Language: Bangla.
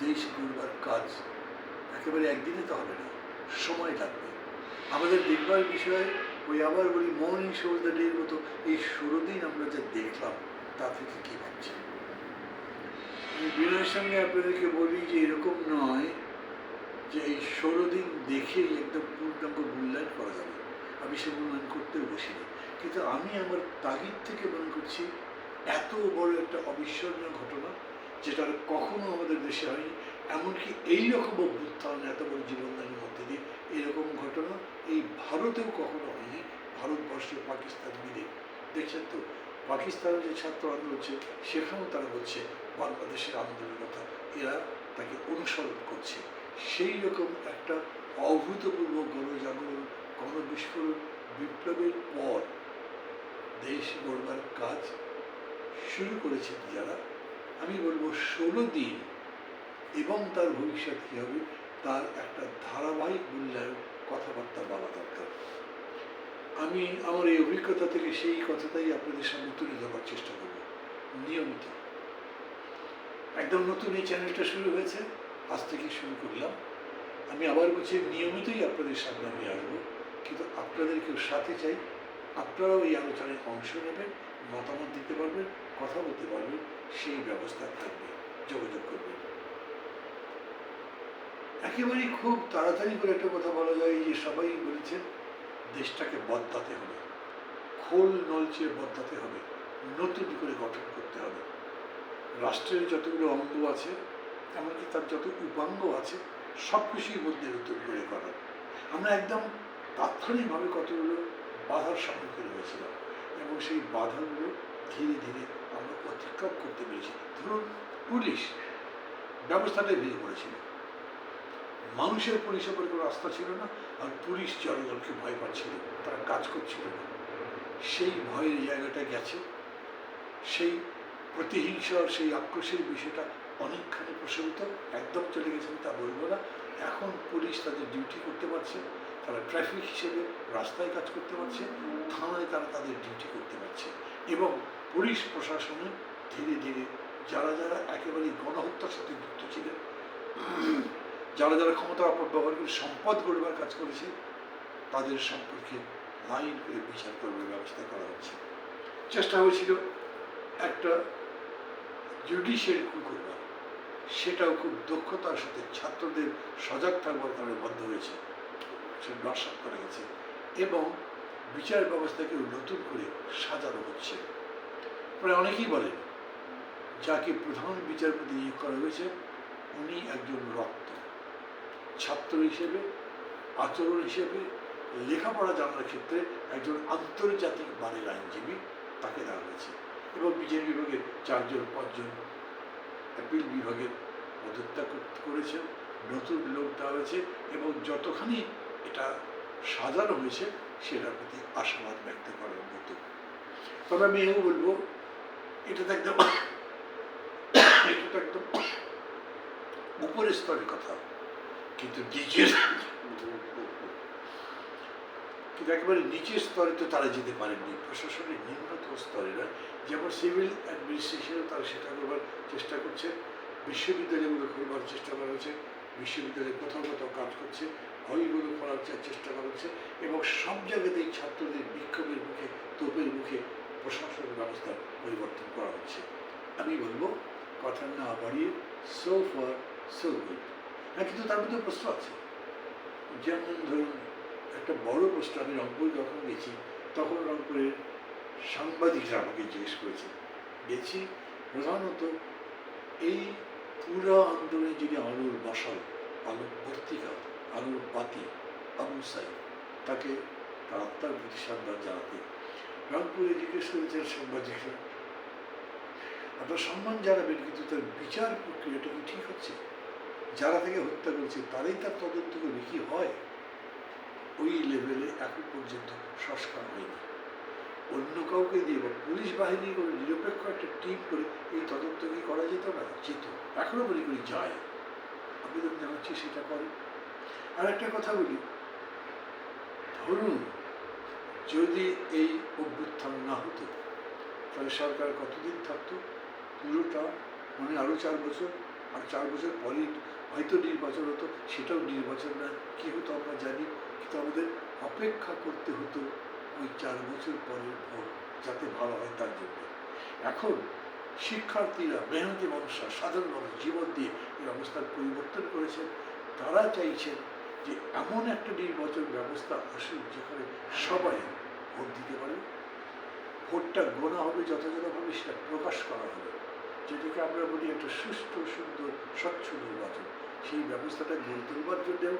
দেশ গড়বার কাজ একেবারে একদিনে তো হবে না, সময় লাগবে। আমাদের দেখবার বিষয়, ওই আবার বলি মর্নিং শোজ দ্য ডের মতো এই ষোলো দিন আমরা যা দেখলাম, তা থেকে কী ভাবছেন? আমি বিনয়ের সঙ্গে আপনাদেরকে বলি যে এরকম নয় যে এই ষোলো দিন দেখেই একদম পূর্ণাঙ্গ মূল্যায়ন করা যাবে। আমি সে মূল্যায়ন করতেও বসিনি। কিন্তু আমি আমার তাগিদ থেকে মনে করছি, এত বড় একটা অবিস্মরণীয় ঘটনা যেটা কখনো আমাদের দেশে হয়নি। এমনকি এইরকম অভ্যুত্থান এত বড় জীবনদানের মধ্যে দিয়ে এরকম ঘটনা এই ভারতেও কখনো হয়নি। ভারতবর্ষে পাকিস্তান মিলে। দেখছেন তো? পাকিস্তানের যে ছাত্র আন্দোলন হচ্ছে, সেখানেও তারা বলছে বাংলাদেশের আন্দোলনের কথা এরা তাকে অনুসরণ করছে। সেই রকম একটা অভূতপূর্ব গণজাগরণ, গণবিস্ফোরণ বিপ্লবের পর দেশ গড়বার কাজ শুরু করেছেন যারা। আমি বলব ষোলো দিন এবং তার ভবিষ্যৎ কী হবে, তার একটা ধারাবাহিক মূল্যায়ন কথাবার্তা বলা দরকার। আমি আমার এই অভিজ্ঞতা থেকে সেই কথাটাই আপনাদের সামনে তুলে ধরার চেষ্টা করব, নিয়মিত। একদম নতুন এই চ্যানেলটা শুরু হয়েছে, আজ থেকে শুরু করলাম। আমি আবার বলছি, নিয়মিতই আপনাদের সামনে আমি আসব, কিন্তু আপনাদেরকেও সাথে চাই, আপনারাও এই আলোচনায় অংশ নেবেন, মতামত দিতে পারবেন কথা বলতে পারবেন সেই ব্যবস্থা থাকবে, যোগাযোগ করবেন একেবারেই খুব তাড়াতাড়ি করে একটা কথা বলা যায় যে সবাই বলেছেন, দেশটাকে বদলাতে হবে। খোল নলচে বদলাতে হবে, নতুন করে গঠন করতে হবে। রাষ্ট্রের যতগুলো অঙ্গ আছে, এমনকি তার যত উপাঙ্গ আছে সব কিছুই মধ্যে নতুন করে করা আমরা একদম তাৎক্ষণিকভাবে কতগুলো বাধার সম্মুখীন হয়েছিলাম, এবং সেই বাধাগুলো ধীরে ধীরে আমরা অতিক্রম করতে পেরেছি। ধরুন, পুলিশ ব্যবস্থাটাই ভেঙে পড়েছিল। মানুষের পুলিশের উপরে কোনো আস্থা ছিল না আর পুলিশ জনগণকে ভয় পাচ্ছিল, তারা কাজ করছিল না। সেই ভয়ের জায়গাটা গেছে। সেই প্রতিহিংসার সেই আক্রোশের বিষয়টা অনেকখানি প্রশমিত, একদম চলে গেছে তা বলব না। এখন পুলিশ তাদের ডিউটি করতে পারছে, তারা ট্রাফিক হিসেবে রাস্তায় কাজ করতে পারছে, থানায় তারা তাদের ডিউটি করতে পারছে এবং পুলিশ প্রশাসনে ধীরে ধীরে যারা যারা একেবারে গণহত্যার সাথে যুক্ত ছিলেন, যারা যারা ক্ষমতা অপব্যবহার করে সম্পদ গড়বার কাজ করেছে, তাদের সম্পর্কে লাইন করে বিচার করবার ব্যবস্থা করা হচ্ছে। চেষ্টা হয়েছিল একটা জুডিশিয়ারি কু করবার। সেটাও খুব দক্ষতার সাথে ছাত্রদের সজাগ থাকবার কারণে বন্ধ হয়েছে। সেটা নস্বাত করা গেছে এবং বিচার ব্যবস্থাকেও নতুন করে সাজানো হচ্ছে। প্রায় অনেকেই বলে যাকে প্রধান বিচারপতি নিয়োগ করা হয়েছে, উনি একজন রক্ত। ছাত্র হিসেবে, আচরণ হিসেবে, লেখাপড়া জানার ক্ষেত্রে একজন আন্তর্জাতিক মানের আইনজীবী তাকে দেওয়া হয়েছে এবং বিচার বিভাগের চারজন, পাঁচজন অ্যাপিল বিভাগের পদত্যাগ করেছেন, নতুন লোক দেওয়া হয়েছে এবং যতখানি এটা সাজানো হয়েছে, সেটার প্রতি আশাবাদ ব্যক্ত করার মতো। তবে আমি এও বলব এটা তো একদম এটা তো একদম উপরের স্তরের কথা। কিন্তু নিচের কিন্তু একেবারে নিচের স্তরে তো তারা যেতে পারেননি। প্রশাসনের নিম্নতম স্তরেরা, যেমন সিভিল অ্যাডমিনিস্ট্রেশনে তারা সেটা করবার চেষ্টা করছে। বিশ্ববিদ্যালয়গুলো করবার চেষ্টা করা হচ্ছে। বিশ্ববিদ্যালয়ে কোথাও কোথাও কাজ করছে। হলগুলো করার চেষ্টা করা হচ্ছে। এবং সব জায়গাতেই ছাত্রদের বিক্ষোভের মুখে, তোপের মুখে প্রশাসনের ব্যবস্থা পরিবর্তন করা হচ্ছে। আমি বলব, কথা না বাড়িয়ে সো ফর সো গুড হ্যাঁ কিন্তু তার মধ্যে প্রশ্ন আছে। যেমন ধরুন, একটা বড় প্রশ্ন, আমি রংপুর যখন গেছি, তখন রংপুরের সাংবাদিকরা আমাকে জিজ্ঞেস করেছে, গেছি? প্রধানত, এই পুরো আন্দোলনে যিনি আলোর বসাল আলোর বর্তিকা আলোর বাতি আবু সাই তাকে তার আত্মার প্রতি জানাতে রংপুরে জিজ্ঞেস করেছেন সাংবাদিকরা আপনার সম্মান জানাবেন, কিন্তু তার বিচার প্রক্রিয়াটা কি ঠিক হচ্ছে? যারা থেকে হত্যা করছে, তারাই তার তদন্ত করে কি হয়? ওই লেভেলে এখন পর্যন্ত সংস্কার হয়নি। অন্য কাউকে দিয়ে বা পুলিশ বাহিনী করে, নিরপেক্ষ একটা টিম করে এই তদন্ত কি করা যেত না? যেত। এখনও মনে করি যায়। আবেদন জানাচ্ছি সেটা করে আর একটা কথা বলি। ধরুন যদি এই অভ্যুত্থান না হতো, তাহলে সরকার কতদিন থাকতো? পুরোটা মানে আরও চার বছর, আর চার বছর পরে হয়তো নির্বাচন হতো, সেটাও নির্বাচন না। কী হতো আমরা জানি, কিন্তু আমাদের অপেক্ষা করতে হতো ওই চার বছর পরের যাতে ভালো হয় তার জন্য। এখন শিক্ষার্থীরা মেহনতি মানুষরা, সাধারণ মানুষ জীবন দিয়ে এই অবস্থার পরিবর্তন করেছেন। তারা চাইছেন যে এমন একটা নির্বাচন ব্যবস্থা আসুক যেখানে সবাই ভোট দিতে পারে, ভোটটা গোনা হবে যথাযথভাবে সেটা প্রকাশ করা হবে, যেটাকে আমরা বলি একটা সুষ্ঠু, সুন্দর, স্বচ্ছ নির্বাচন। সেই ব্যবস্থাটা গড়ে তোলবার জন্যেও